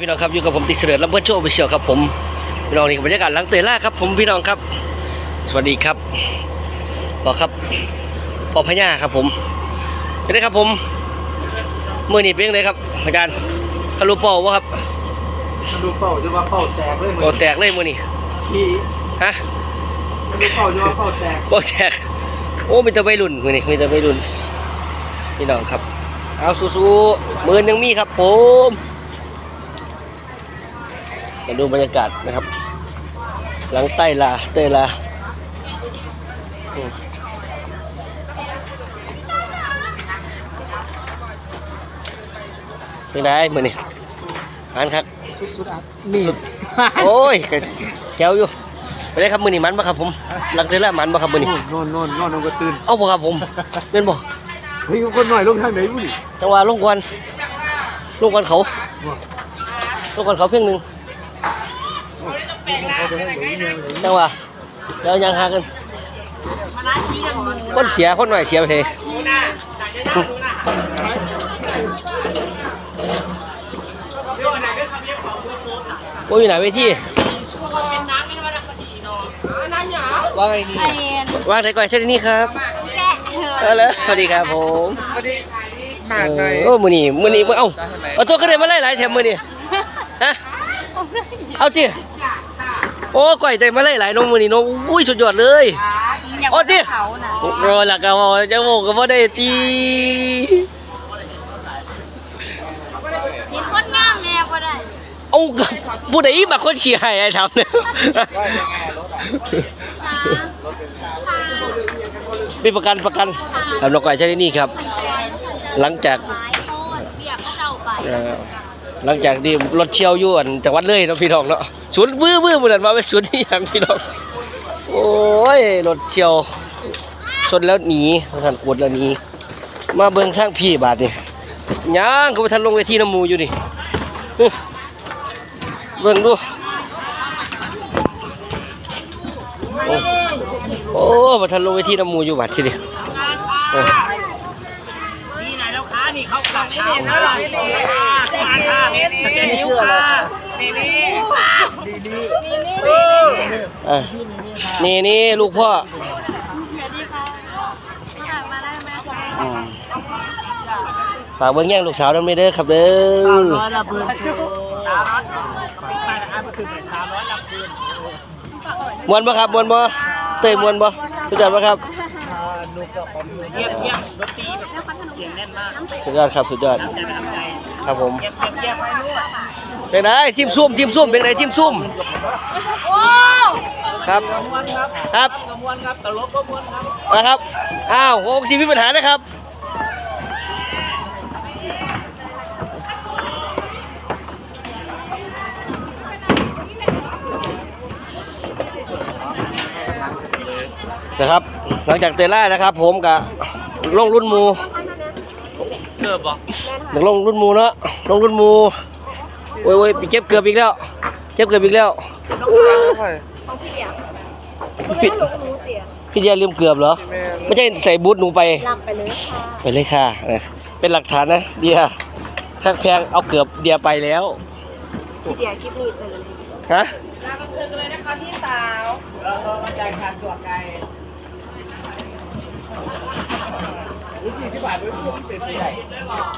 พี่น้องครับอยู่กับผมติดเสด็จลำเพื่อนโชว์ไปเชียวครับผมพี่น้องนี่กับบรรยากาศหลังเตยล่าครับผมพี่น้องครับ สวัสดีครับบอกครับปอพญาครับผมเป็นไงครับผมมือนี่เป็นยังไงครับอาจารย์ทะลุเป้าวะครับดูเป่าจะว่าเป่าแตกเลยเหมืโอ้อนแตกเลยมือนี่พี่ฮะดูเป่าจะว่าเป่าแตกโอ้แตกโอ้มีแต่วัยรุ่นมือนี่มีแต่วัยรุ่นพี่น้องครับ เอาสู้ๆมือยังมีครับผม มาดูบรรยากาศนะครับ หลังใต้ลาเตยลาอืมเป็นไงมือนี่อันครับสุดๆอะนี่สุดโอ้ยก็แก้วอยู่ไปได้ครับมือนี่มันบ่ครับผมหลังเตยลามันบ่ครับมือนี่นอนนอนนอนนอนก็ตื่นเอาบ่ครับผมเล่นบ่เฮ้ยคนหน่อยลงทางไหนบุ้นี่จังหวะลงกวนลงกวนเขาบ่ลงกวนเขาเพียงหนึ่ง จังหวะเดี๋ยวยังหากันคนเสียคนหน่อยเสียไปเทโอ้ยอยู่ไหนเวทีว่าไงนี่ว่าไหนก่อนเช่นนี้ครับเออเลยสวัสดีครับผมสวัสดีเออโอ้มือนี่มือนี่มือเอ้าเอาตัวก็ได้มาไล่หลายแถมมือนี่ฮะ เอาจิโอ้ก่อยใจมาไล่หลายน้องมือนี่น้องอุ้ยสุดยอดเลยโอ้ดิเขาน่ะโอ้หลักกะว่าจะโมก็บ่ได้ตีมีคนงามแน่บ่ได้เอากับผู้ใดมาคนเชียร์ให้ไอ้ทำเนี่ยนะมีประกันประกันทำนกไก่ชนิดนี้ครับ หลังจาก หลังจากที่รถเชี่ยวอยู่อันจังหวัดเลยเนาะพี่น้องเนาะสวนบื้อบื้อเหมือนมาไปสวนที่ยังพี่น้องโอ้ยรถเชี่ยวชนแล้วหนีท่านกวดแล้วหนีมาเบิ่งข้างพี่บาดนี่ย่างก็ไปทันลงเวทีน้ำมูอยู่นี่เฮ้ยเบิ่งดูโอ้มาทันลงเวทีน้ำมูอยู่บาดทีนี่เออนี่ไหนแล้วขานี่เขากลับเท้า ขานี่นี่ขาขานี่นี่นิ้วขานี่นี่ดีดีนี่นี่เอออะนี่นี่ลูกพ่อเดี๋ยวดีค่ะฝากมาได้ไหมคะอืมฝากเบิ้งแย่งลูกสาวน้ำไม่เด้อครับเด้อร้อยละเบิร์นโชว์สามร้อยไม่นะอันมันคือสามร้อยลำคืนมวนบ่ครับมวนบ่เตยมวนบ่สุดยอดบ่ครับนุกกับผม เยี่ยมเยี่ยมดนตรีแบบเสียงแน่นมากสุดยอดครับสุดยอด น้ำใจน้ำใจครับผม เยี่ยมเยี่ยมเยี่ยมไปนู่นเป็นไงทีมซุ่มทีมซุ่มเป็นไงทีมซุ่มโอ้ครับม้วนครับครับกระมวลครับตลกก็ม้วนครับนะครับอ้าวโอ้ทีมมีปัญหานะครับ นะครับ หลังจากเตยล่านะครับ ผมกับลงรุ่นหมูเกือบบอกอยากลงรุ่นหมูเนาะลงรุ่นหมูโอ้ยโอ้ยไปเจ็บเกือบอีกแล้ว เจ็บเกือบอีกแล้วพี่พี่เดียลืมเกือบเหรอ ไม่ใช่ใส่บูทหนูไปรับไปเลยค่ะไปเลยค่ะเออเป็นหลักฐานนะเดียถ้าแพงเอาเกือบเดียไปแล้วพี่เดียคลิปนี้เลยฮะ ที่ผ่านด้วยผมเป็นผู้ใหญ่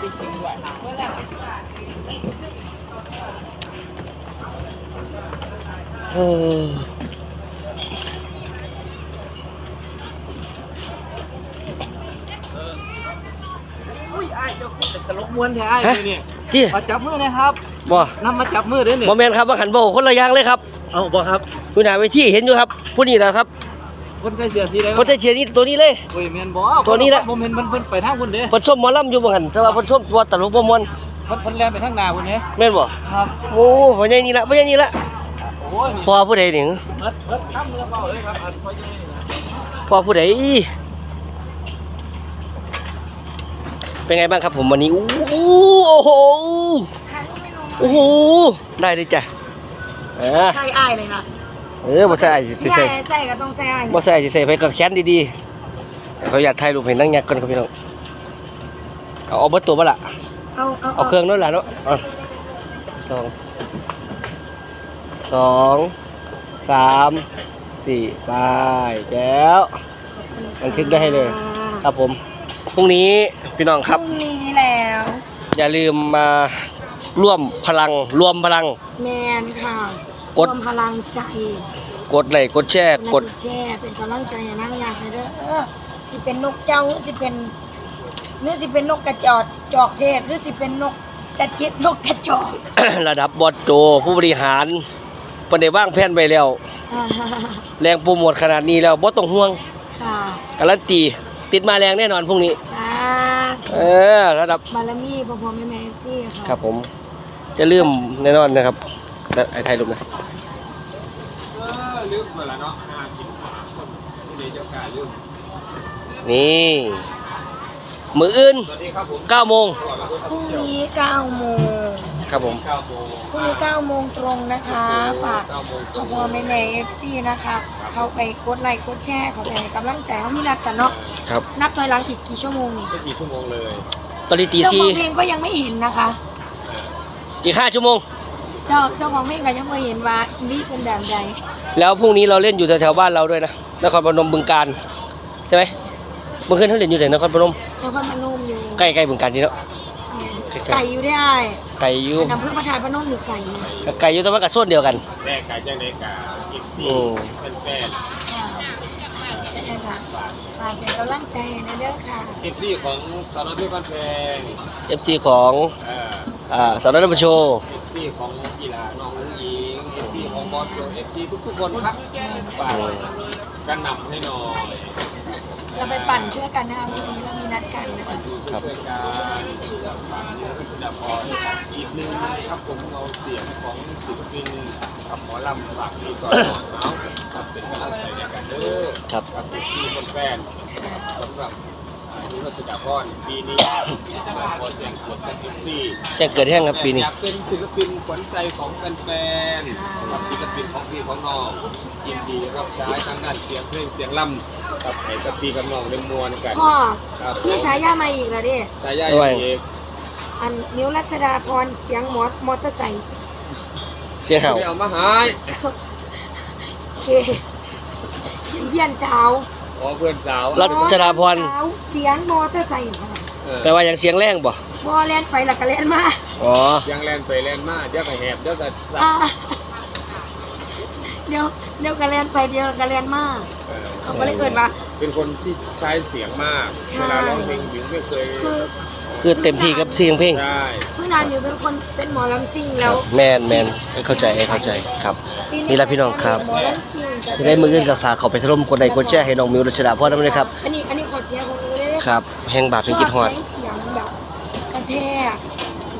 จริงๆด้วยเอออุ้ยไอ้เจ้าคุณเป็นตลกม้วนแท้ไอ้นี่ที่มาจับมือนะครับบ่นำมาจับมือด้วยเนี่ยบ่แมนครับว่าขันโบคนละอย่างเลยครับ เอาบ่ครับคุณหาไปที่เห็นอยู่ครับผู้นี้นะครับ คนใส่เสื้อสีแดงคนเชียร์นี่ตัวนี้เลยโอ้ยแม่นบ่ตัวนี้แหละโมเมนต์มันเพิ่นไปทางพุ่นเด้เพิ่นส้มหมอลำอยู่บ่หันแต่ว่าเพิ่นส้มตัวตลกบ่มวนเพิ่นเพิ่นแล่นไปทางหน้าพุ่นเด้แม่นบ่ครับโอ้พ่อใหญ่นี่ละพ่อใหญ่นี่ละโอ้ยพ่อผู้ใดนี่เพิ่นเพิ่นทำเรือเปล่าเลยครับอันพอจะนี่นะพ่อผู้ใดเป็นไงบ้างครับผมวันนี้อู้โอ้โหโอ้โหได้เลยจ้ะอ่าใช่อ้ายเลยนะ เออบ่ใส่สิใส่ใส่ใส่ก็ต้องใส่อ้ายบ่ใส่สิใส่ไปกับแขนดีๆแต่เขาอยากถ่ายรูปให้นั่งยักษ์ก่อนครับพี่น้องเอาเอาเบิดตัวบ่ล่ะเอาเอาเอาเครื่องนั่นล่ะเนาะเอาใส่สองสองสามสี่ไปแก้วบันทึกได้ให้เลย ครับผมพรุ่งนี้พี่น้องครับพรุ่งนี้แล้ว อย่าลืมมาร่วมพลัง รวมพลัง แมนค่ะ กด รวมพลังใจกดไลค์กดแชร์กดและแชร์เป็นกำลังใจให้นั่งอยากให้เด้อเออสิเป็นนกเจ้าหรือสิเป็นหรือสิเป็นนกกระจอกจอกเทศหรือสิเป็นนกกระจิบนกกระจอก ระดับบอสโจผู้บริหารเพิ่นได้วางแผนไว้แล้วอ่าแรงโปรโมทขนาดนี้แล้วบ่ต้องห่วงค่ะการันตีติดมาแรงแน่นอนพรุ่งนี้ค่ะเออระดับ บารมีพ่อพ่อแม่แม่เอฟซีค่ะ ครับผม จะลืมแน่นอนนะครับแล้วไอ้ไทยรูปนะเออ ลืมไปแล้วเนาะห้ากินหาคนที่เดเจ้ากายลืมนี่มืออื่นสวัสดีครับผม9โมงพรุ่งนี้9โมงครับผม เก้าโมงพรุ่งนี้9โมงตรงนะคะ ฝากเก้าโมงพ่อพ่อแม่แม่เอฟซีนะคะ เข้าไปกดไลค์กดแชร์เขาไปให้กำลังใจเขามีนัดกันเนาะ ครับ นับถอยหลังอีกกี่ชั่วโมงนี่ไม่กี่ชั่วโมงเลยตอนนี้ตีเจ้าสี่ของเพลงก็ยังไม่เห็นนะคะ เอออีกห้าชั่วโมง เจ้าเจ้าของเพลงก็ยังไม่เห็นว่าวิเป็นแบบใดแล้วพรุ่งนี้เราเล่นอยู่แถวๆบ้านเราด้วยนะนครพนมบึงการใช่ไหมเมื่อคืนเขาเล่นอยู่แถวนครพนมแล้วก็มานุ่มอยู่ใกล้ๆบึงการนี่เนาะไก่อยู่ได้ไก่อยู่น้ำเพื่อประทานพระนมหรือไก่อยู่ไก่อยู่แต่ว่ากับส่วนเดียวกัน แรกกายจังในกาอีฟซีโอ้ เป็นแฟนค่ะจะได้ค่ะฝากเป็นกำลังใจนะเด้อค่ะอีฟซีของสารพิษบ้านแพง FC ของเอ่อ อ่าสาวน้อยนำโชว์เอฟซีของกีฬาน้องหญิงเอฟซีของบอสโจเอฟซีทุกๆคนครับฝากกันนำให้หน่อยเราไปปั่นช่วยกันนะคะพรุ่งนี้เรามีนัดกันนะคะดูช่วยๆกันฝากนี้รัชดาพรอีกหนึ่งนะครับผมเอาเสียงของศิลปินกับหมอลำฝากนี้ก่อนหน่อยเนาะครับเป็นกำลังใจในการเด้อครับ กับเอฟซีแฟนๆสำหรับอ่า นิรัชดาพรปีนี้มาขอแจ้งเกิดกับเอฟซีแจ้งเกิดแห้งครับปีนี้อยากเป็นศิลปินขวัญใจของแฟนๆสำหรับศิลปินของพี่ของน้องยินดีรับใช้ทางด้านเสียงเพลงเสียงล่ำกับให้กับพี่กับน้องในมวลกันพ่อครับมีสายยามาอีกแล้วเด้สายใยอย่างเอกอันนิ้วรัชดาพรเสียงมอสมอเตอร์ไซค์เสียงเห่าไม่เอามาหายโอเคเขียนเพี้ยนสาว อ๋อเพื่อนสาวรัชดาพรสาวเสียงมอเตอร์ไซค์ค่ะเออแปลว่าอย่างเสียงแรงบ่บอแลนไปแล้วก็แลนมาอ๋อยังแลนไปแลนมาเดี๋ยวก็แหบเดี๋ยวก็สับอ่าเดี๋ยวเดี๋ยวก็แลนไปเดี๋ยวก็แลนมาเออเขาก็เลยเกิดว่าเป็นคนที่ใช้เสียงมากใช่ เวลาร้องเพลงหญิงไม่เคยคือ คือเต็มที่กับเสียงเพลง ใช่ เพื่อนานอยู่เป็นคนเป็นหมอลำซิ่งคแล้รัวบแมนแมนเข้าใจเข้าใจครับ นี่ล่ะพี่น้องครับหมอลำซิ่งแต่จะได้มืออื่นกับฝากเขาไปถล่มกดไลค์กดแชร์ให้น้องมิวรัชดาพรด้วยนะครับ อันนี้อันนี้ขอเสียงของหนูเลยครับ แห่งบาปเป็นกิจฮอดชบใช้เสียงแบบกระแทก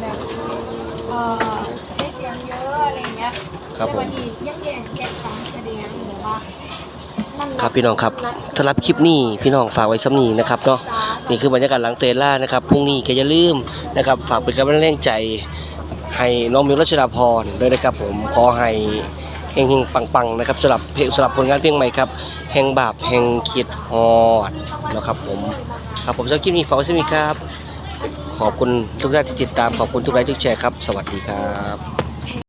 แบบเอ่อใช้เสียงเยอะอะไรอย่างเงี้ยครับผมแต่วันนี้ยังแย่งแก้การแสดงหรือว่านั่ง ครับพี่น้องครับสำหรับคลิปนี้พี่น้องฝากไว้ซ้ำนี้นะครับเนาะนี่คือบรรยากาศหลังเตยล่านะครับพรุ่งนี้ก็อย่าลืมนะครับ ฝากเป็นกำลังแรงใจ ให้น้องมิวรัชดาพรด้วยนะครับผมขอให้เฮงๆปังๆนะครับสำหรับเพลงสำหรับผลงานเพลงใหม่ครับแห่งบาปแห่งคิดฮอดนะครับผมครับผมสำหรับคลิปนี้ฝากไว้ซ้ำนี้ครับ ขอบคุณทุกท่านที่ติดตามขอบคุณทุกไลค์ทุกแชร์ครับ สวัสดีครับ